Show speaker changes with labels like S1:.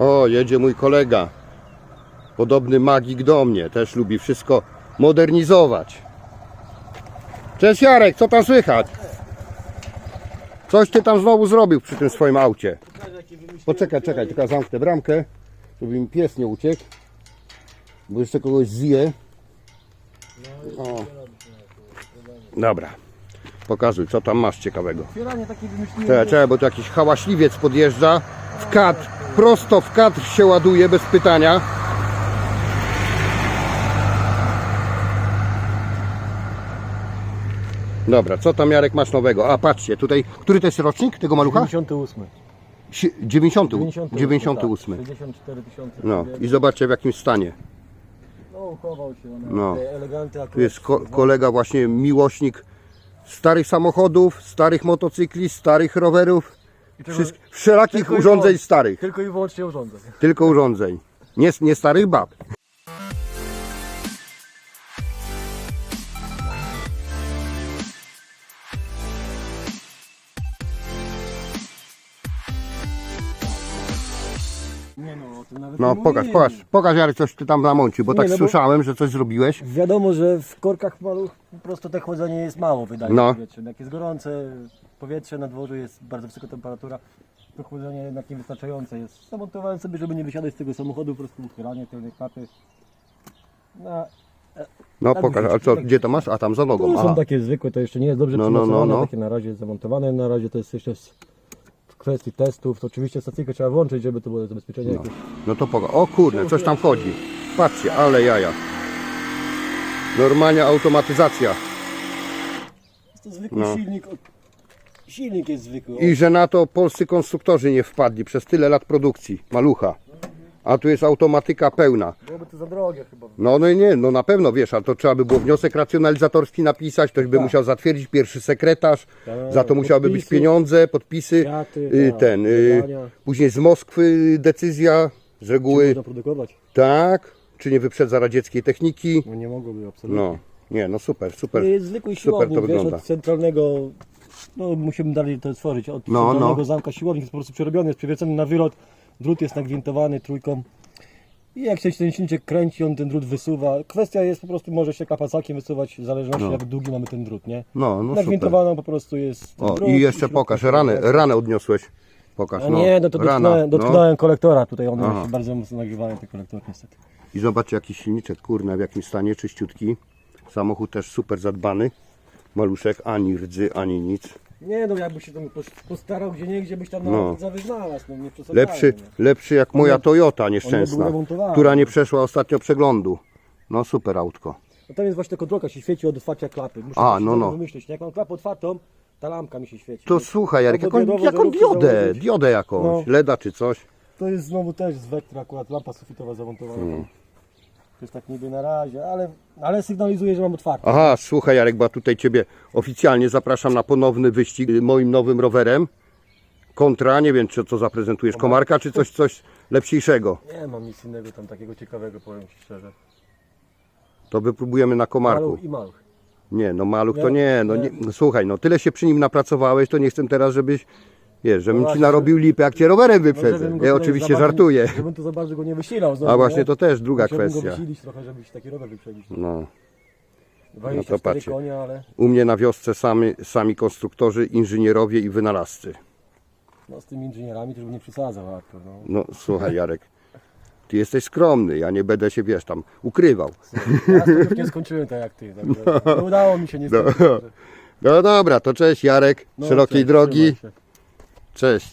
S1: O, jedzie mój kolega. Podobny magik do mnie. Też lubi wszystko modernizować. Cześć Jarek, co tam słychać? Coś ty tam znowu zrobił przy tym swoim aucie. Poczekaj, czekaj, tylko zamknę bramkę, żeby mi pies nie uciekł. Bo jeszcze kogoś zje. O. Dobra. Pokazuj, co tam masz ciekawego.
S2: Otwieranie takie wymyśliłem.
S1: Czekaj, czekaj, bo tu jakiś hałaśliwiec podjeżdża. W kat, prosto w kat się ładuje bez pytania. Dobra, co tam Jarek masz nowego? A patrzcie, tutaj, który to jest rocznik tego malucha?
S2: 98.
S1: Si- 90,
S2: 98.
S1: 98.
S2: Tak, 64 tysiące.
S1: No i zobaczcie w jakim stanie.
S2: No, uchował się.
S1: No.
S2: Eleganty akurat.
S1: Tu jest ko- kolega właśnie miłośnik starych samochodów, starych motocykli, starych rowerów, Wszystkich, wszelakich
S2: Tylko i
S1: urządzeń
S2: wyłącznie.
S1: starych.
S2: Tylko i wyłącznie urządzeń.
S1: Tylko urządzeń. Nie, nie starych bab.
S2: Nie no, o tym nawet
S1: No
S2: nie
S1: pokaż,
S2: mówiłem.
S1: pokaż, pokaż Jarek coś ty tam namącił, bo
S2: Nie,
S1: tak
S2: no bo-
S1: słyszałem, że coś zrobiłeś.
S2: Wiadomo, że w korkach maluch po prostu te chłodzenie jest mało, wydaje
S1: No.
S2: no. powietrze. Jak jest gorące powietrze na dworzu, jest bardzo wysoka temperatura, to chłodzenie jednak niewystarczające jest. Zamontowałem sobie, żeby nie wysiadać z tego samochodu, po prostu uchylanie tej klapy. No,
S1: No
S2: Tak
S1: pokaż, a co,
S2: tak.
S1: gdzie to masz? A tam za nogą.
S2: Tu są
S1: Aha.
S2: takie zwykłe, to jeszcze nie jest dobrze
S1: No, no, no, no.
S2: takie na razie zamontowane, na razie to jest jeszcze w kwestii testów, to oczywiście stacyjkę trzeba włączyć, żeby to było zabezpieczenie jakieś.
S1: No to pokaż. O kurde, coś tam chodzi. Patrzcie, ale jaja. Normalnie automatyzacja.
S2: Jest to zwykły
S1: No.
S2: silnik, silnik jest zwykły.
S1: I że na to polscy konstruktorzy nie wpadli przez tyle lat produkcji. Malucha. A tu jest automatyka pełna.
S2: Byłoby to za drogie chyba.
S1: No, no i nie, no na pewno wiesz, a to trzeba by było wniosek racjonalizatorski napisać, ktoś by
S2: Tak.
S1: musiał zatwierdzić pierwszy sekretarz,
S2: Tak,
S1: za to musiałyby być
S2: podpisy,
S1: pieniądze, podpisy,
S2: kwiaty,
S1: y,
S2: tak,
S1: ten, y, później z Moskwy decyzja, z
S2: Czy
S1: reguły
S2: można produkować?
S1: tak, czy nie wyprzedza radzieckiej techniki,
S2: No nie mogłoby absolutnie.
S1: no, nie, no super, super,
S2: To jest zwykły
S1: super
S2: siłownik,
S1: to
S2: wiesz,
S1: wygląda.
S2: od centralnego, no musimy dalej to stworzyć, od
S1: No, no.
S2: zamka siłownik jest po prostu przerobiony, jest przewiercony na wylot, drut jest nagwintowany trójką i jak się ten silniczek kręci, on ten drut wysuwa. Kwestia jest po prostu, może się klapacakiem wysuwać, w zależności
S1: No.
S2: jak długi mamy ten drut, nie?
S1: No, no.
S2: Nagwintowaną po prostu jest
S1: O,
S2: drut
S1: i jeszcze pokaż,
S2: kręci.
S1: ranę odniosłeś, pokaż, no,
S2: nie, no to
S1: rana,
S2: dotknąłem,
S1: no.
S2: dotknąłem kolektora tutaj, one
S1: Aha.
S2: się bardzo mocno nagrywają, te kolektory niestety.
S1: I zobaczcie jaki silniczek, kurna, w jakim stanie, czyściutki. Samochód też super zadbany. Maluszek, ani rdzy, ani nic.
S2: Nie no, jakby się tam pos- postarał gdzie niegdzie, byś tam
S1: No.
S2: no. znalazł, no nie przesadzajmy,
S1: Lepszy,
S2: no.
S1: lepszy jak moja Toyota nieszczęsna, która nie przeszła ostatnio przeglądu. No super autko.
S2: No tam jest właśnie ta kontrolka, się świeci od otwarcia klapy. Muszę
S1: A,
S2: coś
S1: no, no.
S2: wymyślić. Jak mam klapę otwartą, ta lampka mi się świeci.
S1: To słuchaj Jarek,
S2: Albo
S1: jaką,
S2: diodowo
S1: jaką
S2: żarówkę
S1: diodę,
S2: założyć.
S1: diodę jakąś,
S2: No.
S1: LEDa czy coś.
S2: To jest znowu też z Vectra akurat lampa sufitowa zamontowana. To jest tak niby na razie, ale, ale sygnalizuje, że mam otwarte.
S1: Aha, słuchaj Jarek, bo ja tutaj Ciebie oficjalnie zapraszam na ponowny wyścig moim nowym rowerem. Kontra, nie wiem czy co zaprezentujesz, komarka czy coś, coś lepszego.
S2: Nie mam nic innego tam takiego ciekawego, powiem Ci szczerze.
S1: To wypróbujemy na komarku.
S2: Maluch i maluch.
S1: Nie, no maluch to
S2: Nie,
S1: nie, no,
S2: nie.
S1: nie, no słuchaj, no tyle się przy nim napracowałeś, to nie chcę teraz, żebyś, wiesz, żebym ci
S2: właśnie,
S1: narobił lipę, jak cię rowerem wyprzedzę.
S2: żebym go
S1: Ja
S2: tutaj
S1: oczywiście
S2: za bardzo-
S1: żartuję.
S2: Żebym tu za bardzo go nie wysilał znowu,
S1: A właśnie
S2: nie?
S1: to też druga
S2: Musiałbym go
S1: kwestia.
S2: wysilić trochę, żeby się taki rower wyprzedzić.
S1: No,
S2: 24
S1: patrzcie.
S2: konie, ale
S1: u mnie na wiosce sami, sami konstruktorzy, inżynierowie i wynalazcy.
S2: no, z tymi inżynierami też bym nie przesadzał. Artur, no.
S1: No słuchaj Jarek, ty jesteś skromny, ja nie będę się, wiesz, tam ukrywał.
S2: Ja nie skończyłem tak jak ty. Także nie udało mi się niestety.
S1: No. No dobra, to cześć Jarek,
S2: No,
S1: szerokiej
S2: cześć,
S1: drogi,
S2: trzymaj się.
S1: Cześć.